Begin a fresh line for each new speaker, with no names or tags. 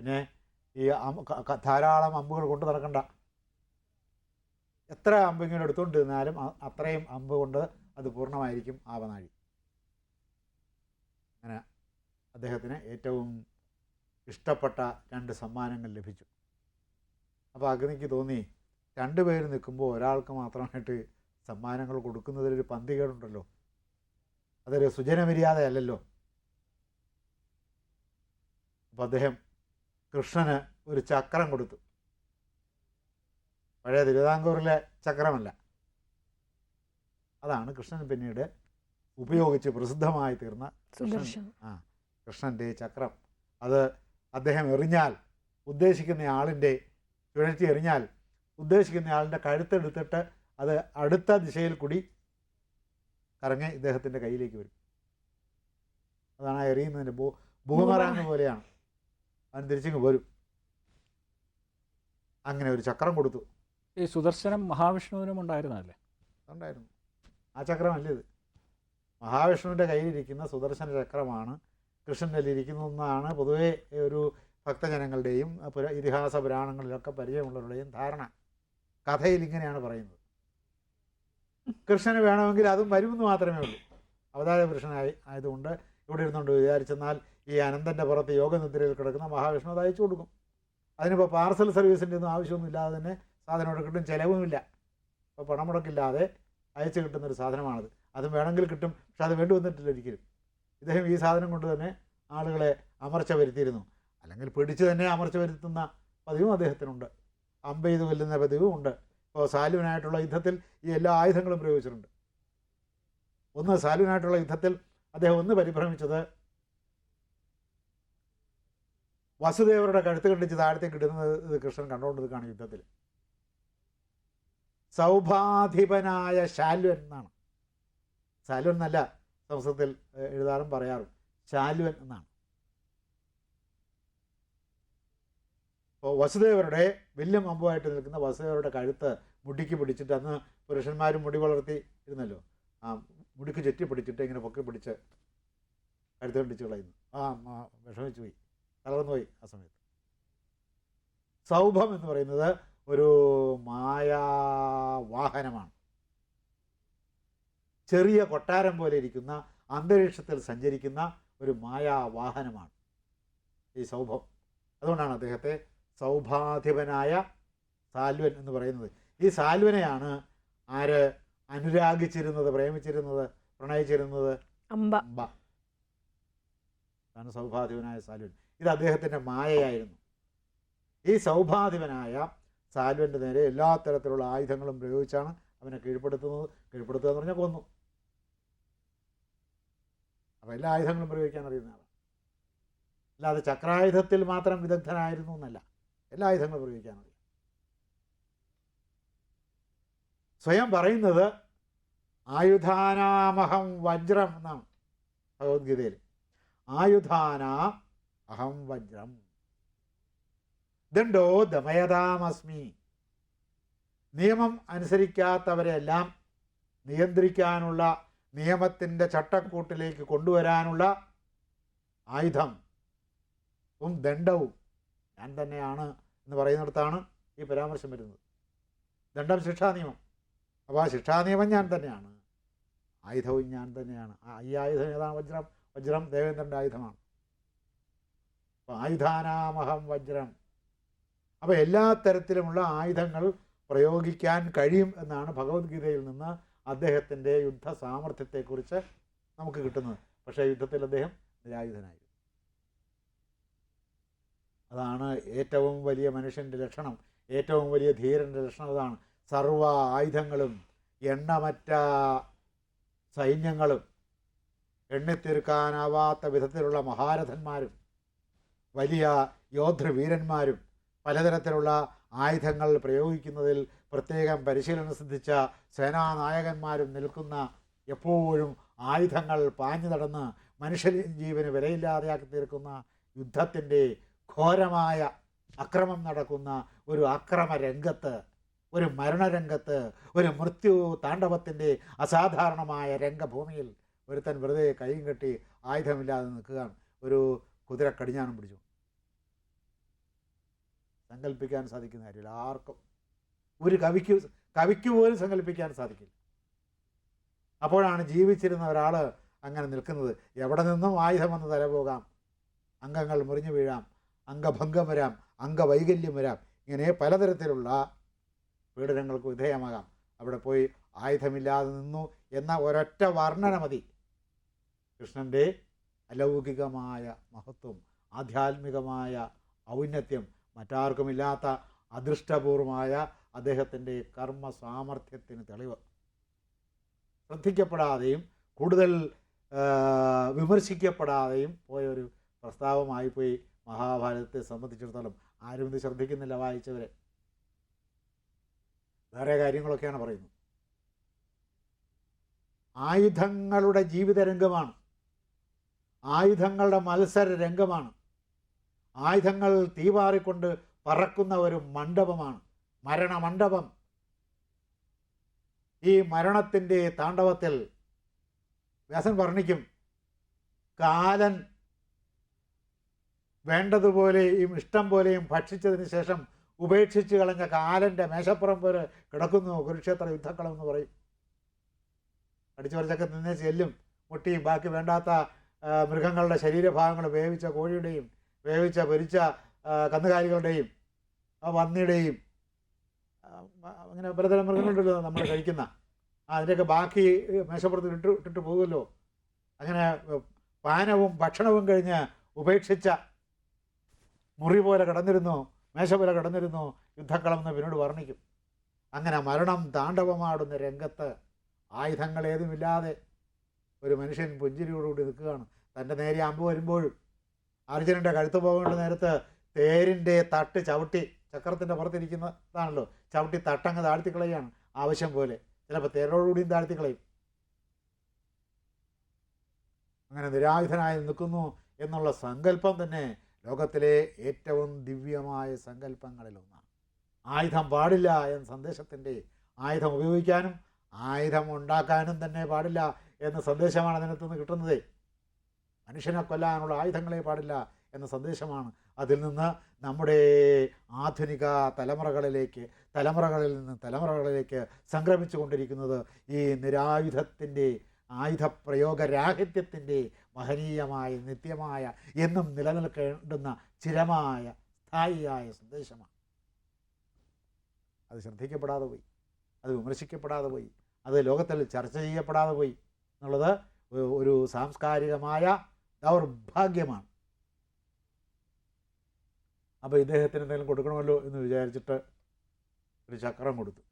പിന്നെ ഈ ധാരാളം അമ്പുകൾ കൊണ്ട് നടക്കണ്ട. എത്ര അമ്പ് ഇങ്ങനെ എടുത്തുകൊണ്ട് നിന്നാലും അത്രയും അമ്പ് കൊണ്ട് അത് പൂർണമായിരിക്കും ആവനാഴി. അങ്ങനെ അദ്ദേഹത്തിന് ഏറ്റവും ഇഷ്ടപ്പെട്ട രണ്ട് സമ്മാനങ്ങൾ ലഭിച്ചു. അപ്പോൾ അഗ്നിക്ക് തോന്നി രണ്ട് പേര് നിൽക്കുമ്പോൾ ഒരാൾക്ക് മാത്രമായിട്ട് സമ്മാനങ്ങൾ കൊടുക്കുന്നതിലൊരു പന്തികേടുണ്ടല്ലോ അതൊരു സുജനമര്യാദയല്ലല്ലോ. അപ്പോൾ അദ്ദേഹം കൃഷ്ണന് ഒരു ചക്രം കൊടുത്തു. പഴയ തിരുവിതാംകൂറിലെ ചക്രമല്ല. അതാണ് കൃഷ്ണൻ പിന്നീട് ഉപയോഗിച്ച് പ്രസിദ്ധമായി തീർന്ന കൃഷ്ണൻ. ആ കൃഷ്ണന്റെ ചക്രം. അത് അദ്ദേഹം എറിഞ്ഞാൽ ഉദ്ദേശിക്കുന്ന ആളിന്റെ ചുഴറ്റി എറിഞ്ഞാൽ ഉദ്ദേശിക്കുന്ന ആളിന്റെ കഴുത്തെടുത്തിട്ട് അത് അടുത്ത ദിശയിൽ കൂടി കറങ്ങി ഇദ്ദേഹത്തിന്റെ കയ്യിലേക്ക് വരും. അതാണ് ആ എറിയുന്നതിന്റെ ഭൂ ഭൂമറാങ് പോലെയാണ്. അവൻ തിരിച്ചിങ്ങ് വരും. അങ്ങനെ ഒരു ചക്രം കൊടുത്തു.
ഈ സുദർശനം മഹാവിഷ്ണുവിനും ഉണ്ടായിരുന്നല്ലേ
ഉണ്ടായിരുന്നു. ആ ചക്രമല്ല ഇത്. മഹാവിഷ്ണുവിന്റെ കയ്യിലിരിക്കുന്ന സുദർശന ചക്രമാണ് കൃഷ്ണന്റെ ഇരിക്കുന്നതെന്നാണ് പൊതുവേ ഒരു ഭക്തജനങ്ങളുടെയും പുര ഇതിഹാസ പുരാണങ്ങളിലൊക്കെ പരിചയമുള്ളവരുടെയും ധാരണ. കഥയിൽ ഇങ്ങനെയാണ് പറയുന്നത്. കൃഷ്ണന് വേണമെങ്കിൽ അതും വരുമെന്ന് മാത്രമേ ഉള്ളൂ. അവതാര പുരുഷനായി ആയതുകൊണ്ട് ഇവിടെ ഇരുന്നുകൊണ്ട് വിചാരിച്ചെന്നാൽ ഈ അനന്തന്റെ പുറത്ത് യോഗനിദ്രയിൽ കിടക്കുന്ന മഹാവിഷ്ണു അത് അയച്ചു കൊടുക്കും. അതിനിപ്പോൾ പാർസൽ സർവീസിന്റെ ഒന്നും ആവശ്യമൊന്നുമില്ലാതെ തന്നെ സാധനം എടുക്കട്ടും ചിലവുമില്ല. അപ്പോൾ പണം മുടക്കില്ലാതെ അയച്ചു കിട്ടുന്നൊരു സാധനമാണത്. അതും വേണമെങ്കിൽ കിട്ടും പക്ഷെ അത് വേണ്ടി വന്നിട്ടില്ല ഒരിക്കലും. ഇദ്ദേഹം ഈ സാധനം കൊണ്ട് തന്നെ ആളുകളെ അമർച്ച വരുത്തിയിരുന്നു. അല്ലെങ്കിൽ പിടിച്ച് തന്നെ അമർച്ച വരുത്തുന്ന പതിവും അദ്ദേഹത്തിനുണ്ട്. അമ്പ ചെയ്ത് കൊല്ലുന്ന പതിവും ഉണ്ട്. ഇപ്പോൾ സാലുവിനായിട്ടുള്ള യുദ്ധത്തിൽ ഈ എല്ലാ ആയുധങ്ങളും പ്രയോഗിച്ചിട്ടുണ്ട്. ഒന്ന് സാലുവിനായിട്ടുള്ള യുദ്ധത്തിൽ അദ്ദേഹം ഒന്ന് പരിഭ്രമിച്ചത് വസുദേവരുടെ കഴുത്ത് കണ്ടിച്ച് താഴത്തേക്ക് ഇടുന്നത് കൃഷ്ണൻ കണ്ടുകൊണ്ട് നിൽക്കുകയാണ് യുദ്ധത്തിൽ സൗഭാധിപനായ ശാലുവൻ എന്നാണ്. ശാലുവൻ എന്നല്ല സംസ്കൃതത്തിൽ എഴുതാറും പറയാറും. ശാലുവൻ എന്നാണ്. അപ്പോൾ വസുദേവരുടെ വലിയ അമ്പുമായിട്ട് നിൽക്കുന്ന വസുദേവരുടെ കഴുത്ത് മുടിക്ക് പിടിച്ചിട്ട് അന്ന് പുരുഷന്മാരും മുടി വളർത്തി ഇരുന്നല്ലോ. ആ മുടിക്ക് ചുറ്റി പിടിച്ചിട്ട് ഇങ്ങനെ പൊക്കി പിടിച്ച് കഴുത്ത് പിടിച്ച് കളയുന്നു. ആ, വിഷമിച്ചു പോയി. തളർന്നു പോയി ആ സമയത്ത്. സൗഭം എന്ന് പറയുന്നത് ഒരു മായാവാഹനമാണ്. ചെറിയ കൊട്ടാരം പോലെ ഇരിക്കുന്ന അന്തരീക്ഷത്തിൽ സഞ്ചരിക്കുന്ന ഒരു മായാവാഹനമാണ് ഈ സൗഭം. അതുകൊണ്ടാണ് അദ്ദേഹത്തെ സൗഭാധിപനായ സാൽവൻ എന്ന് പറയുന്നത്. ഈ സാൽവനെയാണ് ആര് അനുരാഗിച്ചിരുന്നത് പ്രേമിച്ചിരുന്നത് പ്രണയിച്ചിരുന്നത്?
അമ്പ
അമ്പ അതാണ് സൗഭാധിപനായ സാൽവൻ. ഇത് അദ്ദേഹത്തിന്റെ മായയായിരുന്നു. ഈ സൗഭാധിപനായ സാൽവന്റെ നേരെ എല്ലാ തരത്തിലുള്ള ആയുധങ്ങളും പ്രയോഗിച്ചാണ് അവനെ കീഴ്പ്പെടുത്തുന്നത്. കീഴ്പ്പെടുത്തുക എന്ന് പറഞ്ഞാൽ കൊന്നു. അപ്പോൾ എല്ലാ ആയുധങ്ങളും പ്രയോഗിക്കാൻ അറിയുന്ന ആളാണ്. അല്ലാതെ ചക്രായുധത്തിൽ മാത്രം വിദഗ്ധനായിരുന്നു എന്നല്ല. എല്ലാ ആയുധങ്ങളും പ്രയോഗിക്കാൻ അറിയാം. സ്വയം പറയുന്നത് ആയുധാനാമഹം വജ്രം എന്നാണ് ഭഗവത്ഗീതയിൽ. ആയുധാന അഹം വജ്രം. ദണ്ഡോ ദമയതാമസ്മി. നിയമം അനുസരിക്കാത്തവരെല്ലാം നിയന്ത്രിക്കാനുള്ള നിയമത്തിന്റെ ചട്ടക്കൂട്ടിലേക്ക് കൊണ്ടുവരാനുള്ള ആയുധം. ഉം ദണ്ഡവും. ഞാൻ തന്നെയാണ് എന്ന് പറയുന്നിടത്താണ് ഈ പരാമർശം വരുന്നത്. ദണ്ഡം ശിക്ഷാ നിയമം. അപ്പോൾ ആ ശിക്ഷാ നിയമം ഞാൻ തന്നെയാണ്. ആയുധവും ഞാൻ തന്നെയാണ്. ആ ഈ ആയുധം ഏതാണ്? വജ്രം. വജ്രം ദേവേന്ദ്രന്റെ ആയുധമാണ്. ആയുധാനാമഹം വജ്രം. അപ്പോൾ എല്ലാ തരത്തിലുമുള്ള ആയുധങ്ങൾ പ്രയോഗിക്കാൻ കഴിയും എന്നാണ് ഭഗവത്ഗീതയിൽ നിന്ന് അദ്ദേഹത്തിന്റെ യുദ്ധ സാമർഥ്യത്തെക്കുറിച്ച് നമുക്ക് കിട്ടുന്നത്. പക്ഷേ യുദ്ധത്തിൽ അദ്ദേഹം നിരായുധനായി. അതാണ് ഏറ്റവും വലിയ മനുഷ്യന്റെ ലക്ഷണം. ഏറ്റവും വലിയ ധീരന്റെ ലക്ഷണം അതാണ്. സർവ ആയുധങ്ങളും എണ്ണമറ്റ സൈന്യങ്ങളും എണ്ണിത്തീർക്കാനാവാത്ത വിധത്തിലുള്ള മഹാരഥന്മാരും വലിയ യോദ്ധവീരന്മാരും പലതരത്തിലുള്ള ആയുധങ്ങൾ പ്രയോഗിക്കുന്നതിൽ പ്രത്യേകം പരിശീലനം സിദ്ധിച്ച സേനാനായകന്മാരും നിൽക്കുന്ന എപ്പോഴും ആയുധങ്ങൾ പാഞ്ഞു നടന്ന് മനുഷ്യ ജീവന് വിലയില്ലാതെയാക്കി തീർക്കുന്ന യുദ്ധത്തിന്റെ ഘോരമായ അക്രമം നടക്കുന്ന ഒരു അക്രമ രംഗത്ത് ഒരു മരണരംഗത്ത് ഒരു മൃത്യു താണ്ഡവത്തിന്റെ അസാധാരണമായ രംഗഭൂമിയിൽ ഒരുത്തൻ വെറുതെ കൈയും കെട്ടി ആയുധമില്ലാതെ നിൽക്കുകയാണ്. ഒരു കുതിര കടിഞ്ഞാണം പിടിച്ചു. സങ്കല്പിക്കാൻ സാധിക്കുന്ന കാര്യമില്ല. ആർക്കും ഒരു കവിക്ക് കവിക്ക് പോലും സങ്കല്പിക്കാൻ സാധിക്കില്ല. അപ്പോഴാണ് ജീവിച്ചിരുന്ന ഒരാൾ അങ്ങനെ നിൽക്കുന്നത്. എവിടെ നിന്നും ആയുധം വന്ന് തലപോകാം അംഗങ്ങൾ മുറിഞ്ഞു വീഴാം. അംഗഭംഗം വരാം. അംഗവൈകല്യം വരാം. ഇങ്ങനെ പലതരത്തിലുള്ള പീഡനങ്ങൾക്ക് വിധേയമാകാം. അവിടെ പോയി ആയുധമില്ലാതെ നിന്നു എന്ന ഒരൊറ്റ വർണന മതി. കൃഷ്ണന്റെ അലൗകികമായ മഹത്വം ആധ്യാത്മികമായ ഔന്നത്യം മറ്റാർക്കുമില്ലാത്ത അദൃഷ്ടപൂർവമായ അദ്ദേഹത്തിന്റെ കർമ്മ സാമർഥ്യത്തിന് തെളിവ്. ശ്രദ്ധിക്കപ്പെടാതെയും കൂടുതൽ വിമർശിക്കപ്പെടാതെയും പോയൊരു പ്രസ്താവമായിപ്പോയി പ്രസ്താവമായി പോയി മഹാഭാരതത്തെ സംബന്ധിച്ചിടത്തോളം. ആരും ഇത് ശ്രദ്ധിക്കുന്നില്ല വായിച്ചവരെ. വേറെ കാര്യങ്ങളൊക്കെയാണ് പറയുന്നത്. ആയുധങ്ങളുടെ ജീവിത രംഗമാണ് ആയുധങ്ങളുടെ മത്സര രംഗമാണ് ആയുധങ്ങൾ തീവാറിക്കൊണ്ട് പറക്കുന്ന ഒരു മണ്ഡപമാണ്. മരണമണ്ഡപം. ഈ മരണത്തിന്റെ താണ്ഡവത്തിൽ വ്യാസൻ വർണിക്കും കാലൻ വേണ്ടതുപോലെയും ഇഷ്ടം പോലെയും ഭക്ഷിച്ചതിന് ശേഷം ഉപേക്ഷിച്ച് കളഞ്ഞ കാലന്റെ മേശപ്പുറം പോലെ കിടക്കുന്നു കുരുക്ഷേത്ര യുദ്ധക്കളം എന്ന് പറയും. അടിച്ചു പറിച്ചൊക്കെ നിന്നേ ചെല്ലും. മുട്ടിയും ബാക്കി വേണ്ടാത്ത മൃഗങ്ങളുടെ ശരീരഭാഗങ്ങൾ വേവിച്ച കോഴിയുടെയും വേവിച്ച പൊരിച്ച കന്നുകാലികളുടെയും ആ, അങ്ങനെ പലതരം മൃഗങ്ങളുണ്ടല്ലോ നമ്മൾ കഴിക്കുന്ന. അതിന്റെയൊക്കെ ബാക്കി മേശപ്പുറത്ത് ഇട്ട് ഇട്ടിട്ട് പോകുമല്ലോ. അങ്ങനെ പാനവും ഭക്ഷണവും കഴിഞ്ഞ് ഉപേക്ഷിച്ച മുറി പോലെ കിടന്നിരുന്നു മേശ പോലെ കിടന്നിരുന്നു യുദ്ധക്കളം എന്ന് പിന്നീട് വർണിക്കും. അങ്ങനെ മരണം താണ്ഡവമാടുന്ന രംഗത്ത് ആയുധങ്ങൾ ഏതുമില്ലാതെ ഒരു മനുഷ്യൻ പുഞ്ചിരിയോടുകൂടി നിൽക്കുകയാണ്. തന്റെ നേരെ അമ്പ് വരുമ്പോഴും അർജുനന്റെ കഴുത്ത് പോകേണ്ട നേരത്ത് തേരിന്റെ തട്ട് ചവിട്ടി ചക്രത്തിന്റെ പുറത്തിരിക്കുന്നതാണല്ലോ. ചവിട്ടി തട്ടങ്ങ് താഴ്ത്തിക്കളയാണ് ആവശ്യം പോലെ. ചിലപ്പോൾ തേരോടുകൂടിയും താഴ്ത്തിക്കളയും. അങ്ങനെ നിരായുധനായി നിൽക്കുന്നു എന്നുള്ള സങ്കല്പം തന്നെ ലോകത്തിലെ ഏറ്റവും ദിവ്യമായ സങ്കല്പങ്ങളിലൊന്നാണ്. ആയുധം പാടില്ല എന്ന സന്ദേശത്തിന്റെ ആയുധം ഉപയോഗിക്കാനും ആയുധം ഉണ്ടാക്കാനും തന്നെ പാടില്ല എന്ന സന്ദേശമാണ് അതിനകത്ത് നിന്ന് കിട്ടുന്നത്. മനുഷ്യനെ കൊല്ലാനുള്ള ആയുധങ്ങളെ പാടില്ല എന്ന സന്ദേശമാണ് അതിൽ നിന്ന് നമ്മുടെ ആധുനിക തലമുറകളിലേക്ക് തലമുറകളിൽ നിന്ന് തലമുറകളിലേക്ക് സംക്രമിച്ചു കൊണ്ടിരിക്കുന്നത് ഈ നിരായുധത്തിന്റെ ആയുധപ്രയോഗ രാഹിത്യത്തിന്റെ മഹനീയമായ നിത്യമായ എന്നും നിലനിൽക്കേണ്ടുന്ന ചിരമായ സ്ഥായിയായ സന്ദേശമാണ്. അത് ശ്രദ്ധിക്കപ്പെടാതെ പോയി അത് വിമർശിക്കപ്പെടാതെ പോയി അത് ലോകത്തിൽ ചർച്ച ചെയ്യപ്പെടാതെ പോയി. എന്നുള്ളത് ഒരു സാംസ്കാരികമായ ദൗർഭാഗ്യമാണ്. അപ്പോൾ ഇദ്ദേഹത്തിന് എന്തെങ്കിലും കൊടുക്കണമല്ലോ എന്ന് വിചാരിച്ചിട്ട് ഒരു ചക്രം കൊടുത്തു.